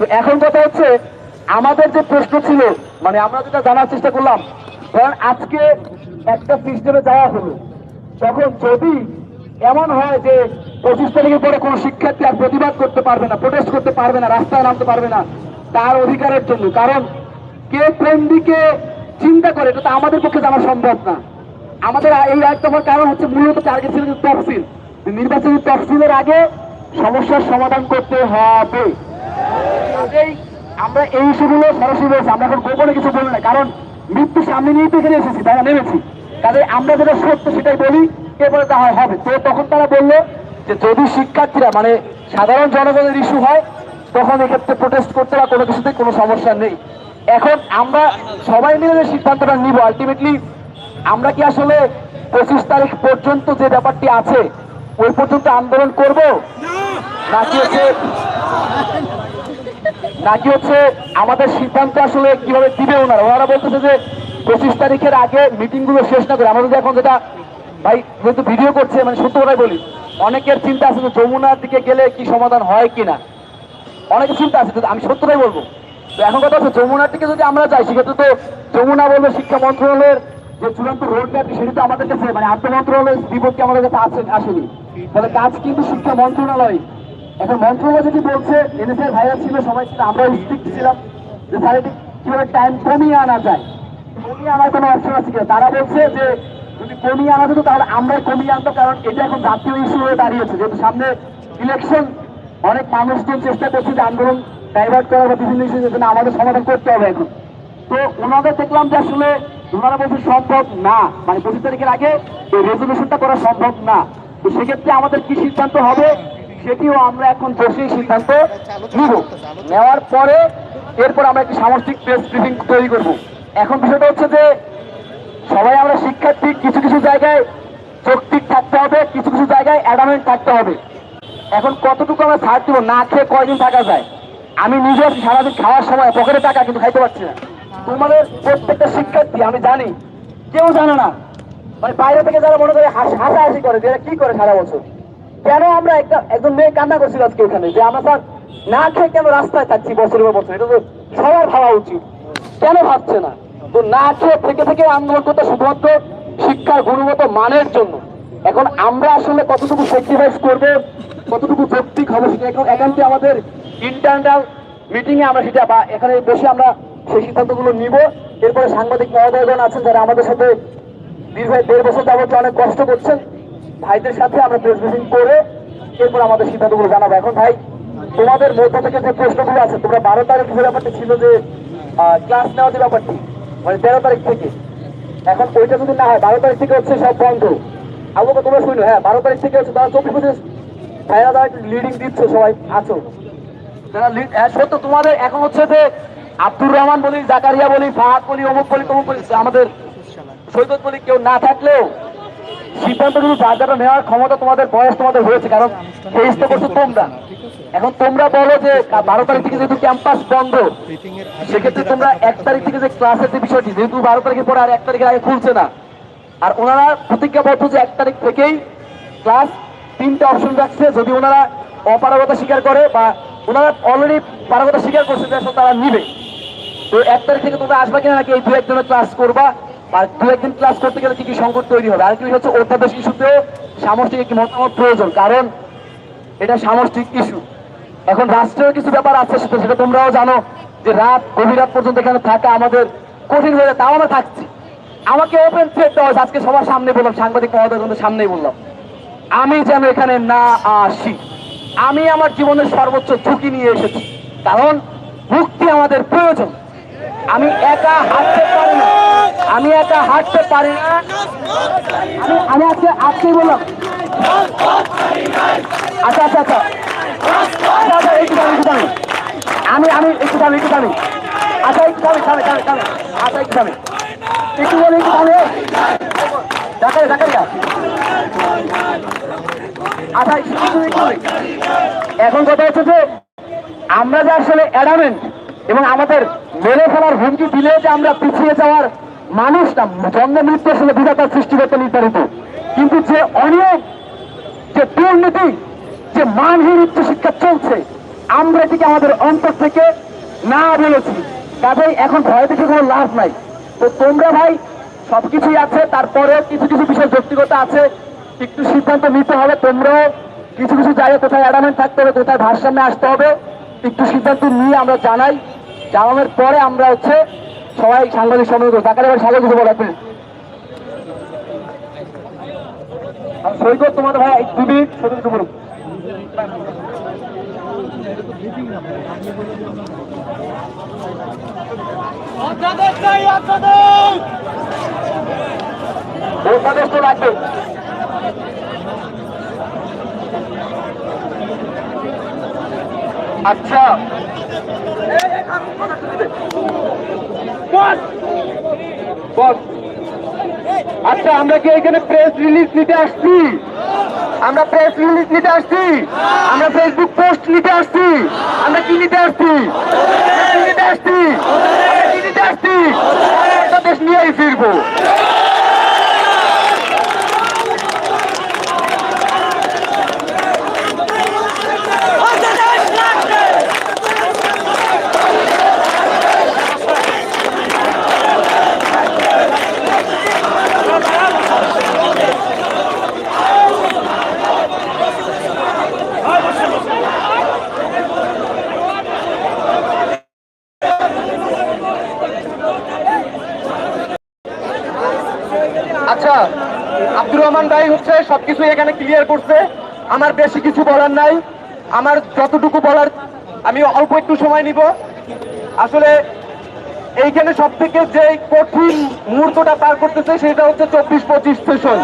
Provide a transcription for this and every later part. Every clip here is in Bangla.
তো এখন কথা হচ্ছে, আমাদের যে প্রশ্ন ছিল মানে আমরা যেটা জানার চেষ্টা করলাম কারণ আজকে একটা সিস্টেমে যাওয়া হলো, তখন যদি এমন হয় যে পঁচিশ তারিখের পরে কোনো শিক্ষার্থী আর প্রতিবাদ করতে পারবে না প্রোটেস্ট করতে পারবে না, রাস্তায় নামতে পারবে না, তার অধিকারের জন্য, কারণ কে কোন দিকে চিন্তা করে, এটা তো আমাদের পক্ষে জানা সম্ভব না। আমাদের এই রায় হওয়ার কারণ হচ্ছে মূলত টার্গেট ছিল তফসিল নির্বাচনী তফসিলের আগে সমস্যার সমাধান করতে হবে। কাজেই আমরা এই ইস্যুগুলো সরাসরি বলছি আমরা এখন গোপনে কিছু বলি না কারণ মৃত্যু সামনে নিয়েই তো এখানে এসেছি তারা নেমেছি। কাজে আমরা যেটা সত্য সেটাই বলি এরপরে যা হয় হবে। তো তখন তারা বলল যে যদি শিক্ষার্থীরা মানে সাধারণ জনগণের ইস্যু হয় তখন এক্ষেত্রে প্রোটেস্ট করতে বা কোনো কিছুতে কোনো সমস্যা নেই। এখন আমরা সবাই মিলে যে সিদ্ধান্তটা নিব আলটিমেটলি আমরা কি আসলে পঁচিশ তারিখ পর্যন্ত যে ব্যাপারটি আছে ওই পর্যন্ত আন্দোলন করব? নাকি হচ্ছে নাকি হচ্ছে, আমাদের সিদ্ধান্ত আসলে কীভাবে দিবে ওনারা? ওনারা বলতেছে যে, পঁচিশ তারিখের আগে মিটিংগুলো শেষ না করে আমাদের এখন যেটা ভাই, যেহেতু ভিডিও করছে মানে সত্য কথাই বলি, অনেকের চিন্তা আছে যে যমুনার দিকে গেলে কি সমাধান হয় কিনা? অনেকের চিন্তা আছে আমি সত্যটাই বলব। তো এখন কথা হচ্ছে, যমুনার দিকে যদি আমরা যাই, সেক্ষেত্রে তো যমুনা বলবে শিক্ষা মন্ত্রণালয়ের যে চূড়ান্ত রোড ম্যাপ সেটি তো আমাদের কাছে মানে আন্তঃ মন্ত্রণালয়ের বিপক্ষে আমাদের কাছে আসেনি। তাহলে কাজ কিন্তু শিক্ষা মন্ত্রণালয় এখন মন্ত্রণালয় যদি বলছে? এনএসএর ভাইরাস ছিল, সবাই ছিল আমরা স্ট্রিক্ট ছিলাম। যে স্যার কীভাবে টাইম কমিয়ে আনা যায়? কমিয়ে আনার কোনো অপশন আছে কিনা? তারা বলছে যে, যদি কমিয়ে আনা যেত, তাহলে আমরাই কমিয়ে আনতো কারণ এটা এখন জাতীয় ইস্যু হয়ে দাঁড়িয়েছে। যেহেতু সামনে ইলেকশন অনেক মানুষজন চেষ্টা করছে যে আন্দোলন ডাইভার্ট করার বা বিভিন্ন ইস্যু যেখানে আমাদের সমাধান করতে হবে এখন। তো ওনাদের দেখলাম যে আসলে ওনারা বলছে সম্ভব না। মানে পঁচিশ তারিখের আগে এই রেজলিউশনটা করা সম্ভব না। তো সেক্ষেত্রে আমাদের কি সিদ্ধান্ত হবে? সেটিও আমরা এখন বসেই সিদ্ধান্ত নিব। নেওয়ার পরে এরপর আমরা একটি সামষ্টিক প্রেস ব্রিফিং তৈরি করব। এখন বিষয়টা হচ্ছে যে সবাই আমরা শিক্ষার্থী, কিছু কিছু জায়গায় যৌক্তিক থাকতে হবে, কিছু কিছু জায়গায় অ্যাডামেন্ট থাকতে হবে। এখন কতটুকু আমরা ছাড় দিব না খেয়ে কয়দিন থাকা যায়? আমি নিজে সারাদিন খাওয়ার সময় পকেটে টাকা, কিন্তু খাইতে পারছি না। তোমাদের প্রত্যেকটা শিক্ষার্থী, আমি জানি, কেউ জানে না। মানে বাইরে থেকে যারা মনে করে হাস- হাসাহাসি করে, যে এরা কি করে সারা বছর? কেন আমরা একটা একজন মেয়ে কান্না করছিল আজকে এখানে? যে আমরা স্যার না খেয়ে কেন রাস্তায় থাকছি বছরের পর বছর? এটা তো সবার ভাবা উচিত। কেন ভাবছে না? তো না খেয়ে থেকে থেকে আন্দোলন করতে শুধুমাত্র শিক্ষার গুণগত মানের জন্য। এখন আমরা আসলে কতটুকু স্যাক্রিফাইস করব, কতটুকু যৌক্তিক হবে সেটা এখন একান্তে আমাদের ইন্টারনাল মিটিং এ আমরা সেটা বা এখানে বসে আমরা সেই সিদ্ধান্তগুলো নিব। এরপরে সাংবাদিক মহোদয়গণ আছেন যারা আমাদের সাথে দীর্ঘ দেড় বছর যাবত অনেক কষ্ট করছেন। ভাইদের সাথে আমরা প্রেস মিটিং করে এরপর আমাদের সিদ্ধান্তগুলো জানাব। এখন ভাই তোমাদের মধ্য থেকে যে প্রশ্নগুলো আছে তোমরা বারো তারিখ যে ব্যাপারটা ছিল যে ক্লাস নেওয়ার যে ব্যাপারটি মানে তেরো তারিখ থেকে এখন ওইটা যদি না হয় বারো তারিখ থেকে হচ্ছে সব বন্ধ। আবু তোমরা শুনো হ্যাঁ বারো তারিখ থেকে হচ্ছে তারা চব্বিশ পঁচিশ ভাইরা তারা লিডিং দিচ্ছ সবাই আছো। যারা হ্যাঁ, সত্য তোমাদের এখন হচ্ছে যে আব্দুর রহমান বলি জাকারিয়া বলি ফাহাদ বলি অমুক বলি তমুক বলি আমাদের সৈকত বলি কেউ না থাকলেও সিদ্ধান্ত কিন্তু যারা নেওয়ার ক্ষমতা তোমাদের বয়স তোমাদের হয়েছে, কারণ ফেস তো করছ তোমরা। এখন তোমরা বলো যে বারো তারিখ থেকে যেহেতু ক্যাম্পাস বন্ধ, সেক্ষেত্রে তোমরা এক তারিখ থেকে যে ক্লাসের যে বিষয়টি, যেহেতু বারো তারিখের পরে আর এক তারিখের আগে খুলছে না। আর ওনারা প্রতিজ্ঞাবদ্ধ যে এক তারিখ থেকেই ক্লাস তিনটে অপশন রাখছে, যদি ওনারা অপারগতা স্বীকার করে বা ওনারা অলরেডি পারগতা স্বীকার করছে তারা নিবে। তো এক তারিখ থেকে তোমরা আসবা কিনা নাকি এই দু একদিনের ক্লাস করবা? আর দু একদিন ক্লাস করতে গেলে কি কি সংকট তৈরি হবে? আর কি হচ্ছে অধ্যাদেশ ইস্যুতেও সামষ্টিক একটি মতামত প্রয়োজন, কারণ এটা সামষ্টিক ইস্যু। এখন রাষ্ট্রের কিছু ব্যাপার আছে সেটা তোমরাও জানো যে রাত, গভীর রাত পর্যন্ত এখানে থাকা আমাদের কঠিন হয়ে যায়। তাও আমরা থাকছি। আমাকে ওপেন থ্রেট দেওয়া আজকে সবার সামনে বললাম, সাংবাদিক মহোদয় সামনেই বললাম, আমি যেন এখানে না আসি। আমি আমার জীবনের সর্বোচ্চ ঝুঁকি নিয়ে এসেছি। কারণ মুক্তি আমাদের প্রয়োজন। আমি একা হাঁটতে পারি না। আমি একা হাঁটতে পারি না। আমি আমি আজকে আজকেই বললাম। আচ্ছা আচ্ছা আচ্ছা। আচ্ছা একটু দামি একটু দামি আমি আমি, একটু দামি একটু দামি আচ্ছা একটু দামি দামি দামি দামি আচ্ছা একটু দামি একটু বলে একটু দামি দেখারে দেখারিয়া আচ্ছা এখন কথা হচ্ছে যে, আমরা যে আসলে অ্যাডামেন্ট এবং আমাদের মেরে ফেলার হুমকি দিলে যে আমরা পিছিয়ে যাওয়ার মানুষ না, জন্ম মৃত্যু আসলে বিধাতার সৃষ্টি করতে নির্ধারিত। কিন্তু যে অনিয়ম, যে দুর্নীতি, যে মানহীন উচ্চশিক্ষা চলছে, আমরা এটিকে আমাদের অন্তর থেকে না বলেছি কাজেই এখন ভয় দেখে কোনো লাভ নাই। তো তোমরা ভাই, সবকিছুই আছে তারপরে কিছু কিছু বিষয় যৌক্তিকতা আছে, একটু সিদ্ধান্ত নিতে হবে, তোমরাও কিছু কিছু জায়গায় কোথায় অ্যাডামেন্ট থাকতে হবে, কোথায় ভারসাম্যে আসতে হবে, একটু সিদ্ধান্ত নিয়ে আমরা জানাই। জানানোর পরে আমরা হচ্ছে সবাই সাংবাদিক সম্মেলন করব। তাকে এবার কিছু বলা। আর সৈকত তোমাদের ভাই দু মিনিট ছোট ছোট বলুন। আপনাদের চাই আপনাদের অধ্যাদেশ তো আচ্ছা। আচ্ছা আমরা কি এখানে প্রেস রিলিজ নিতে আসছি? আমরা প্রেস রিলিজ নিতে আসছি? আমরা ফেসবুক পোস্ট নিতে আসছি? আমরা কি নিতে আসছি? নিতে আসছি? নিতে আসছি? দেশ নিয়েই ফিরবো আচ্ছা আব্দুর রহমান ভাই হচ্ছে সবকিছু এখানে ক্লিয়ার করছে। আমার বেশি কিছু বলার নাই। আমার যতটুকু বলার, আমি অল্প একটু সময় নিব। আসলে এইখানে সব থেকে যে কঠিন মুহূর্তটা পার করতেছে সেটা হচ্ছে চব্বিশ পঁচিশ সেশন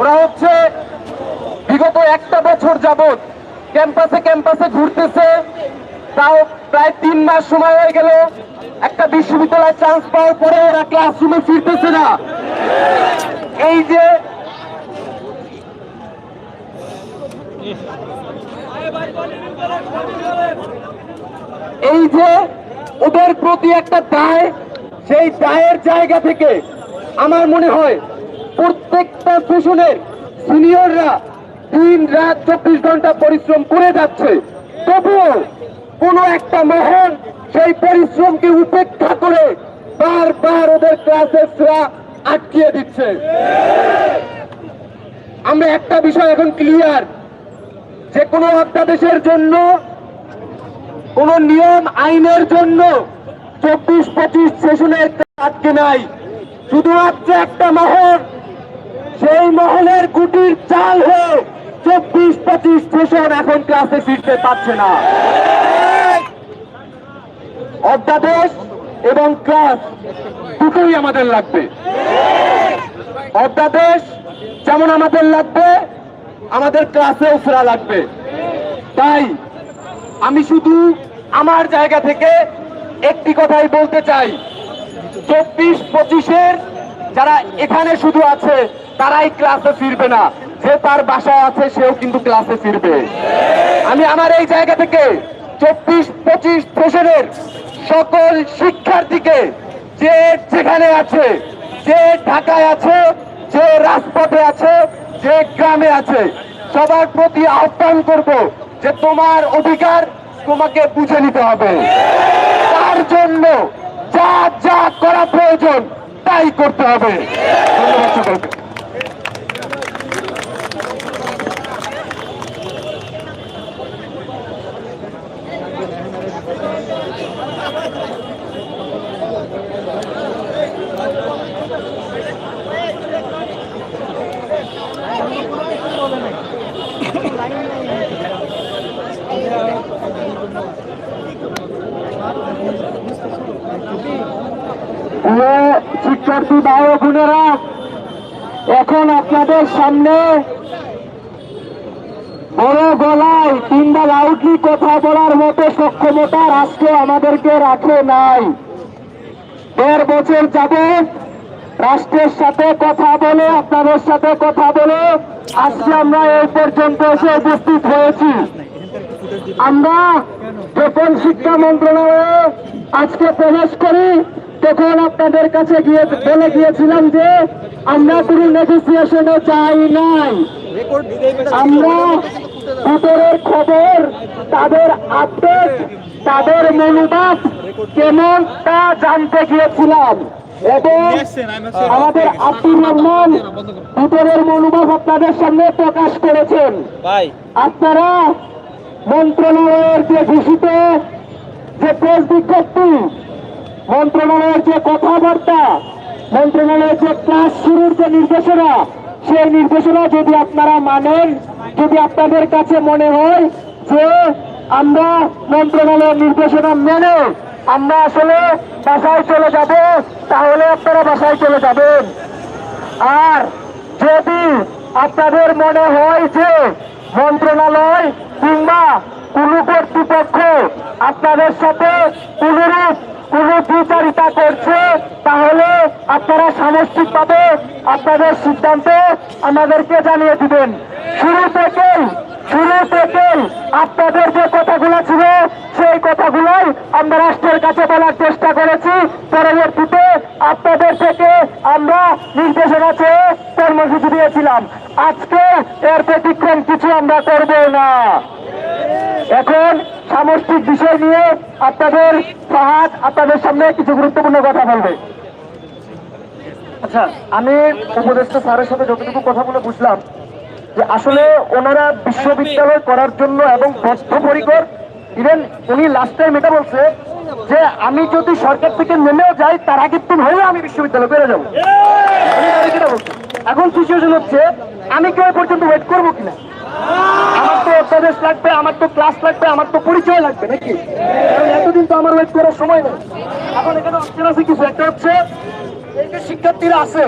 ওরা হচ্ছে বিগত একটা বছর যাবৎ ক্যাম্পাসে ক্যাম্পাসে ঘুরতেছে। তাও প্রায় তিন মাস সময় হয়ে গেল। একটা বিশ্ববিদ্যালয়ে চান্স পাওয়ার পরে ওরা ক্লাসরুমে ফিরতেছে না। এই যে এই যে ওদের প্রতি একটা দায়, সেই দায়ের জায়গা থেকে আমার মনে হয় প্রত্যেকটা সেশনের সিনিয়ররা দিন রাত চব্বিশ ঘণ্টা পরিশ্রম করে যাচ্ছে। তবুও কোনো একটা মহল সেই পরিশ্রমকে উপেক্ষা করে বারবার ওদের ক্লাসেসরা আটকিয়ে দিচ্ছে। আমরা একটা বিষয় এখন ক্লিয়ার যে কোনো অধ্যাদেশের জন্য, কোন নিয়ম আইনের জন্য চব্বিশ পঁচিশ সেশনের আটকে নাই। শুধুমাত্র একটা মহল, সেই মহলের গুটির চাল হয়ে চব্বিশ পঁচিশ সেশন এখন ক্লাসে ফিরতে পারছে না। অধ্যাদেশ এবং ক্লাস দুটোই আমাদের লাগবে। অধ্যাদেশ যেমন আমাদের লাগবে, আমাদের ক্লাসেও ফেরা লাগবে। তাই আমি শুধু আমার জায়গা থেকে একটি কথাই বলতে চাই। চব্বিশ পঁচিশের যারা এখানে শুধু আছে, তারাই ক্লাসে ফিরবে না। যে তার বাসায় আছে, সেও কিন্তু ক্লাসে ফিরবে। আমি আমার এই জায়গা থেকে চব্বিশ পঁচিশ সেশনের সকল শিক্ষার্থীকে যে যেখানে আছে, যে ঢাকায় আছে, যে রাজপথে আছে, যে গ্রামে আছে, সবার প্রতি আহ্বান করব যে তোমার অধিকার তোমাকে বুঝে নিতে হবে। তার জন্য যা যা করা প্রয়োজন তাই করতে হবে। ধন্যবাদ সকলকে প্রিয় শিক্ষার্থী ভাই বোনেরা, এখন আপনাদের সামনে বড় গলায় কিংবা লাউডলি কথা বলার মতো সক্ষমতা রাষ্ট্র আমাদেরকে রাখে নাই। দেড় বছর যাবে রাষ্ট্রের সাথে কথা বলে, আপনাদের সাথে কথা বলে, আজকে আমরা এই পর্যন্ত এসে উপস্থিত হয়েছি। আমরা যখন শিক্ষা মন্ত্রণালয়ে আজকে প্রবেশ করি তখন আপনাদের কাছে গিয়ে বলে গিয়েছিলাম যে আমরা কোনো নেগোসিয়েশনে চাই নাই। আমরা ভিতরের খবর তাদের আপডেট তাদের মনোভাব কেমন তা জানতে গিয়েছিলাম। এবং আমাদের আব্দুর রহমান ভিতরের মনোভাব আপনাদের সামনে প্রকাশ করেছেন। আপনারা মন্ত্রণালয়ের যে ঘোষিত যে প্রেস বিজ্ঞপ্তি মন্ত্রণালয়ের যে কথাবার্তা, মন্ত্রণালয়ের যে ক্লাস শুরুর যে নির্দেশনা, সেই নির্দেশনা যদি আপনারা মানেন, যদি আপনাদের কাছে মনে হয় যে আমরা মন্ত্রণালয়ের নির্দেশনা মেনে আমরা আসলে বাসায় চলে যাব, তাহলে আপনারা বাসায় চলে যাবেন। আর যদি আপনাদের মনে হয় যে মন্ত্রণালয় কিংবা কোন কর্তৃপক্ষ আপনাদের সাথে কোনরূপ কোন বিচারিতা করছে, তাহলে আপনারা সামষ্টিকভাবে আপনাদের সিদ্ধান্ত আমাদেরকে জানিয়ে দিবেন। শুরু থেকেই শুরু থেকেই আপনাদের যে কথাগুলো ছিল, সেই কথাগুলোই আমরা রাষ্ট্রের কাছে বলার চেষ্টা করেছি। পরবর্তীতে আপনাদের থেকে আমরা নির্দেশনা চেয়ে কর্মসূচি দিয়েছিলাম। আজকে এর ব্যতিক্রম কিছু আমরা করব না। এখন সামষ্টিক বিষয় নিয়ে আপনাদের ফাহাদ আপনাদের সামনে কিছু গুরুত্বপূর্ণ কথা বলবে। আচ্ছা আমি উপদেষ্টা স্যারের সাথে যতটুকু কথা বলে বুঝলাম যে আসলে ওনারা বিশ্ববিদ্যালয় করার জন্য এবং বদ্ধপরিকর। ইভেন উনি লাস্ট টাইম এটা বলছে যে আমি যদি সরকার থেকে নেমেও যাই, তার আগের দিন হলেও আমি বিশ্ববিদ্যালয় পেরে যাব। এখন সিচুয়েশন হচ্ছে, আমি কেউ পর্যন্ত ওয়েট করব কিনা? অধ্যাদেশ লাগবে, আমার তো ক্লাস লাগবে, আমার তো পরিচয় লাগবে, নাকি? এতদিন তো আমার ওয়েট করার সময় নেই। এখন এখানে অপশন আছে কিছু। একটা হচ্ছে, এই যে শিক্ষার্থীরা আছে,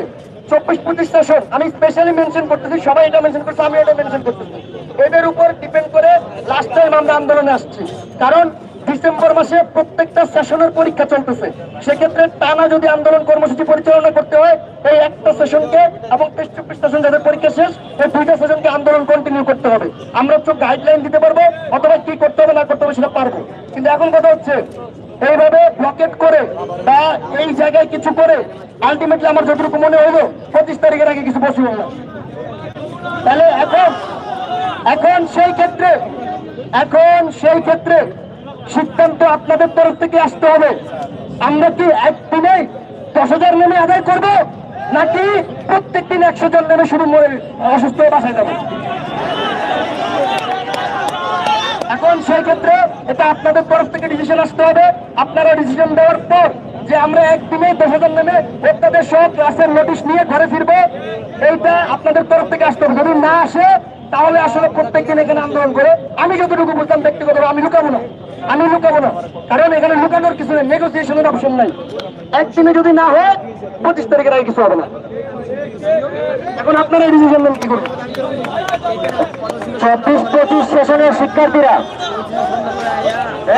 চব্বিশ পঁচিশ সেশন আমি স্পেশালি মেনশন করতেছি, সবাই এটা মেনশন করছে, আমি এটা মেনশন করতেছি। এদের উপর ডিপেন্ড করে লাস্ট টাইম আমরা আন্দোলনে আসছি। কারণ ডিসেম্বর মাসে প্রত্যেকটা সেশনের পরীক্ষা চলতেছে। সেক্ষেত্রে টানা যদি আন্দোলন কর্মসূচি পরিচালনা করতে হয়, এই একটা সেশনকে এবং তেইশ চব্বিশ সেশন যাদের পরীক্ষা শেষ, এই দুইটা সেশনকে আন্দোলন কন্টিনিউ করতে হবে। আমরা হচ্ছে গাইডলাইন দিতে পারব, অথবা কি করতে হবে, না করতে হবে সেটা পারব। কিন্তু এখন কথা হচ্ছে, এইভাবে ব্লকেট করে বা এই জায়গায় কিছু করে আলটিমেটলি আমার যতটুকু মনে হইল, পঁচিশ তারিখের আগে কিছু পসিবল না তাহলে এখন এখন সেই ক্ষেত্রে, এখন সেই ক্ষেত্রে সিদ্ধান্ত আপনাদের তরফ থেকে আসতে হবে। আমরা কি একদিনে দশ হাজার নেমে আদায় করব, নাকি প্রত্যেক দিন একশো জন নেমে শুরু অসুস্থ বাসায় যাব? এখন সেই ক্ষেত্রে এটা আপনাদের তরফ থেকে ডিসিশন আসতে হবে। আপনারা ডিসিশন দেওয়ার পর যে আমরা একদিনে দশ হাজার নেমে আপনাদের সব ক্লাসের নোটিশ নিয়ে ঘরে ফিরবো, এইটা আপনাদের তরফ থেকে আসতে হবে। যদি না আসে তাহলে আসলে প্রত্যেক দিন এখানে আন্দোলন করে আমি যতটুকু বুঝতাম ব্যক্তিগত আমি লুকাবো না। আমি লুকাবো না। কারণ এখানে লুকানোর কিছু নেই নেগোসিয়েশনের অপশন নাই। একদিনে যদি না হয়, পঁচিশ তারিখের আগে কিছু হবে না। এখন আপনারা ডিসিশন নেন কি করবেন? চব্বিশ পঁচিশ সেশনের শিক্ষার্থীরা।